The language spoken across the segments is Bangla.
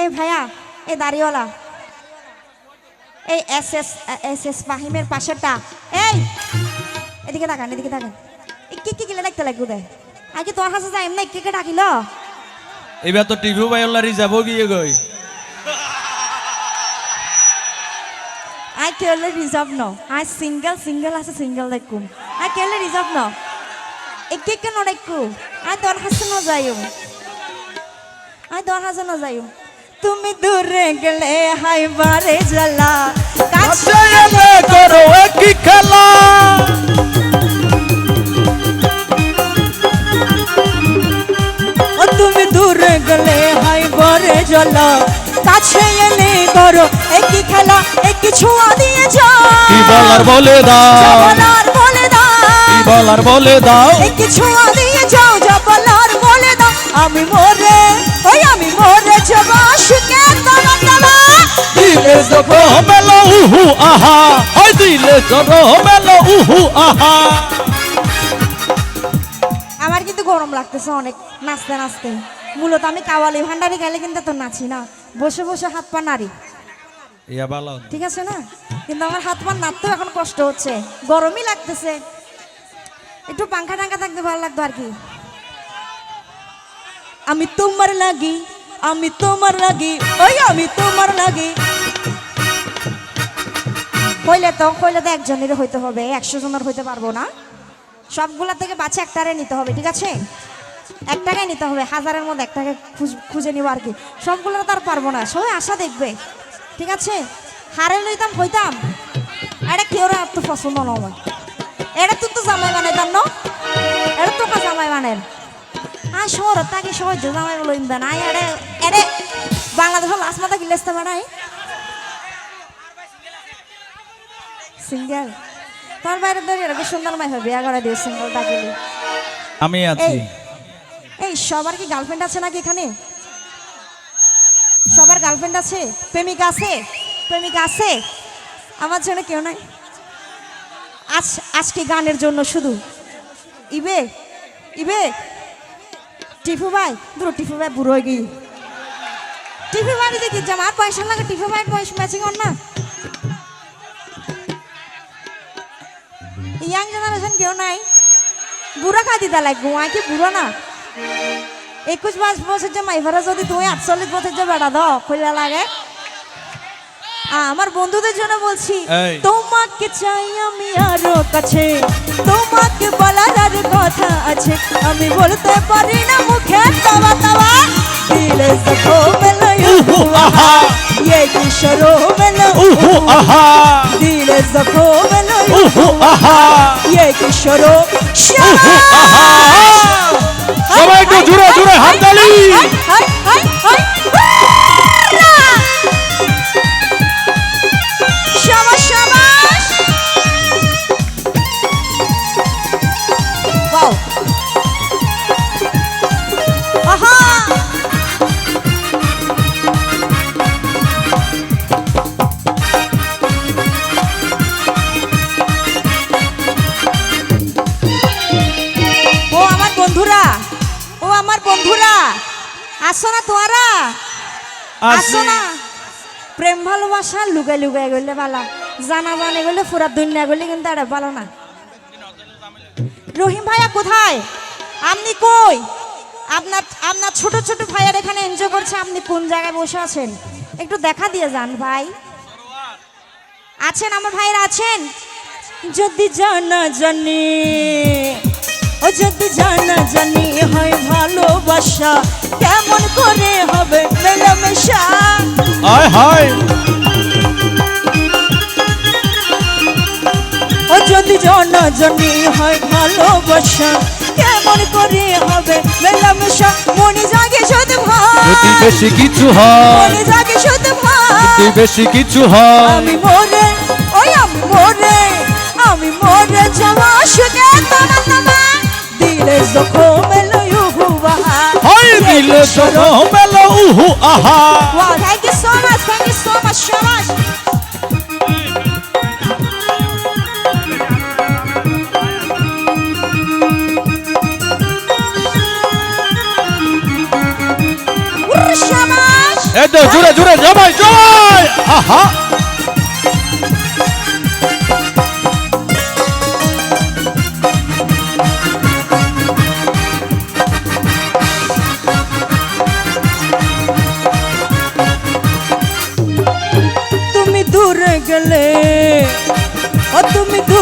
এই ভাইয়া এই দাড়িওয়ালা। এই এস এস এস এস ফাহিমের পাশেরটা। এই এদিকে তাকান এদিকে তাকান। কি কি গিলে দেখতে লাগবে দেয় আগে তোর কাছে যাই এমনি কে কে ডাকিল? এবার তো টিভি বাইল্লারি যাব গিয়ে গই। আই কেলে রিজার্ভ ন আই সিঙ্গেল সিঙ্গেল আছে সিঙ্গেল দেখুম আই কেলে রিজার্ভ ন একে কে নড়াইকু আই তোর কাছে ন যাইও। আই তোর কাছে ন যাইও। তুমি দূরে গেলে হাই বারে জ্বালা। কাছে এলে করো একই খেলা। তুমি দূরে গেলে হাই বারে জ্বালা। কাছে এলে করো একই খেলা একই ছোঁয়া দিয়ে যাও। কি বলার বলে দাও। বলার বলে দাও। কি বলার বলে দাও। একই ছোঁয়া দিয়ে যাও যা বলার বলে দাও। আমি মরে ওই আমি মরে যাব। মেলো উহু আহা। ওই দিলে মেলো উহু আহা। আমার কিন্তু গরম লাগতেছে অনেক নাচতে নাচতে। মূলত আমি কাওয়ালি ভান্ডারি গেলে কিন্তু তো নাচি না। বসে বসে হাত পা নাড়ি। ঠিক আছে না? কিন্তু আমার হাত পা নাড়তেও এখন কষ্ট হচ্ছে। গরমই লাগতেছে। একটু পাঙ্খা টাঙ্খা থাকতে ভালো লাগতো আর কি। আমি তোমার লাগি আমি তোমার লাগি ওই আমি তোমার লাগি। কইলে তো কইলে তো একজনের হইতে হবে, একশো জনের হইতে পারব না। সবগুলা থেকে বাঁচে একটারে নিতে হবে, ঠিক আছে? একটাকে নিতে হবে, হাজারের মধ্যে একটাকে খুঁজ- নিব আর কি। সবগুলো তো আর পারব না, সবাই আশা দেখবে, ঠিক আছে? হারে লইতাম, হইতাম। এটা কেউ তো পছন্দ নয় এটা তো তো জামাই মানে তার এটা তো জামাই মানে আয় শহর তাকে সহজ জামাই লইম দেন আয় এড়ে এড়ে বাংলাদেশের লাস্ট মাথা গিলেসতে বেড়াই সিঙ্গেল বাইরে এরকম সুন্দর মাই হবে সিঙ্গেল ডাকিলি আমি আছি। এই সবার কি গার্লফ্রেন্ড আছে নাকি এখানে? সবার গার্লফ্রেন্ড আছে? প্রেমিকা আছে? প্রেমিকা আছে? আমার জন্য কেউ নাই। আজ আজকে গানের জন্য শুধু। ইবে ইবে। টিফু ভাই দুটো টিফু ভাই বুড়ো হয়ে গিয়ে টিফু ভাই দেখি আমার পয়সা লাগে টিফু ভাই পয়সা ম্যাচিং না। ইয়াং জেনারেশন কেউ নাই বুড়া খা দিতা লাগবো আয় কি বুড়ো না একুশ পাঁচ বছর যে মাইভারা যদি তুমি আটচল্লিশ বছর যে বেড়া দাও খুলে লাগে আ, আমার বন্ধুদের জন্য বলছি এই। তোমাকে চাই আমি আরো কাছে তোমাকে বলার আর কথা আছে আমি বলতে পারি না মুখে তাবা তাবা দিলে সখো মেলো উহু আহা ये किशोरो मेलो উহু আহা दिले सखो मेलो ইয়ে কিশোর সবাই একটু জুড়ে জুড়ে হাততালি। বন্ধুরা আসো না তোরা আসো না। প্রেম ভালোবাসা লুকাই লুকাই গেলে ভালো জানা জানে গেলে পুরা দুনিয়া গেলে কিন্তু এটা ভালো না। রহিম ভাইয়া কোথায়? আপনি কই? আপনার আপনার ছোট ছোট ভাইয়ার এখানে এনজয় করছে আপনি কোন জায়গায় বসে আছেন? একটু দেখা দিয়ে যান ভাই। আছেন আমার ভাইয়েরা আছেন? যদি জানা জানি ও যদি জানা জানি হয় ভালোবাসা কেমন করে হবে মেলামেশা? আয় হায়। ও যদি জানা জানি হয় ভালোবাসা কেমন করে হবে মেলামেশা? মনে জাগে শুধু যদি ভাই বেশি কিছু হয় মনে জাগে শুধু ভাই। যদি বেশি কিছু হয় আমি মরে ওই আমি মরে। হয় দিলে জড়ো মেলো উহু Wow, thank you so much, thank you so much, so much. Shabash! এই তো জুড়ে জুড়ে জমাই জমাই আহা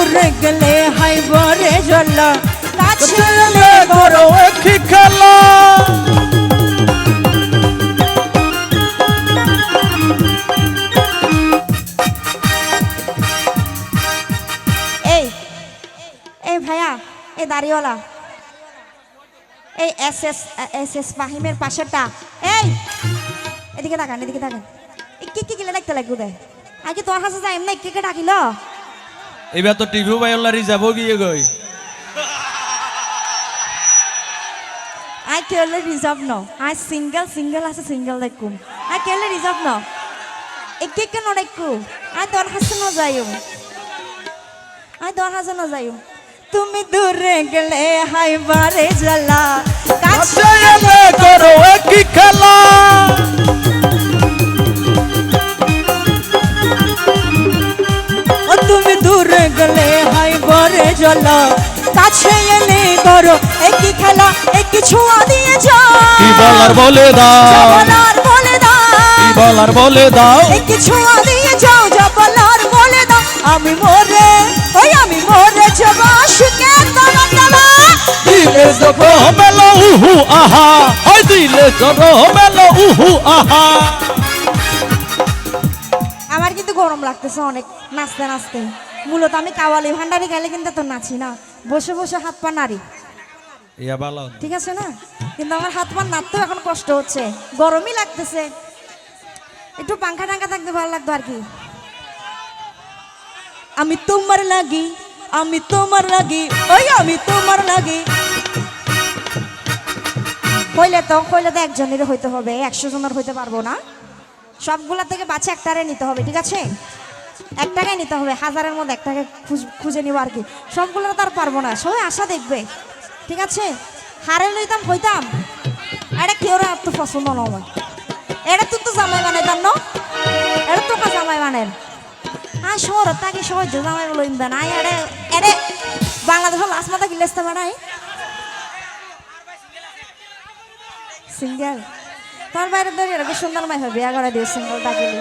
দূরে গেলে হাই বরে জল্লা কাছে করো একই খেলা। এই এই ভাইয়া এই দাড়িওয়ালা। এই এস এস এস এস ফাহিমের পাশেরটা। এই এদিকে তাকান এদিকে তাকান। কে কে গেলে দেখতে লাগবে আগে তোর কাছে যাই এমনি কে কে ডাকিল? এবার তো টিভি বাইল্লারি যাব গিয়ে গই। আই কেলে রিজার্ভ ন আই সিঙ্গেল সিঙ্গেল আছে সিঙ্গেল দেখুম। আই কেলে রিজার্ভ ন একে কে নড়াইকু আই তোর কাছে ন যাইম আই তোর কাছে ন যাইম তুমি দূরে গেলে হাই বারে জল্লা কাছে কাছে করো একই খেলা। কাছে এলে করো একই খেলা একই ছোঁয়া দিয়ে যাও। বলার বলে দাও। বলার বলে দাও। বলার বলে দাও। একই ছোঁয়া দিয়ে যাও যা বলার বলে দাও। আমি মরে ওই আমি মরে যাব। সুখে তোমার নামা দিলে জব মেলো উহু আহা। ওই দিলে জব মেলো উহু আহা। আমার কিন্তু গরম লাগতেছে অনেক নাচতে নাচতে। মূলত আমি কাওয়ালি ভান্ডারি গেলে কিন্তু তো নাচি না। বসে বসে হাত পা নাড়ি। ঠিক আছে না? কিন্তু আমার হাত পা নাড়তেও এখন কষ্ট হচ্ছে। গরমই লাগতেছে। একটু পাঙ্খা টাঙ্খা থাকতে ভালো লাগতো আর কি। আমি তোমার লাগি আমি তোমার লাগি ওই আমি তোমার লাগি। হইলে তো হইলে তো একজনের হইতে হবে একশো জনের হইতে পারব না। সবগুলা থেকে বাছে একটারে নিতে হবে ঠিক আছে? একটাকে নিতে হবে, হাজারের মধ্যে একটাকে খুঁজ- খুঁজে নিব আর কি। সবগুলো তো আর পারব না, সবাই আশা দেখবে। ঠিক আছে? হারে লইতাম, হইতাম। এটা কেউ আর তো পছন্দ নয় এটা তো তো জামাই বানাইতাম ন এটা তো কা জামাই বানাই আ শহর তাকে সবাই যে জামাই লইম আই এড়ে এড়ে বাংলাদেশের লাস্ট মাথা গিলেস্তে বানাই সিঙ্গেল তোর বাইরে ধরে এরকম সুন্দর মাই হবে বিয়া করে দিও সিঙ্গেল ডাকিলি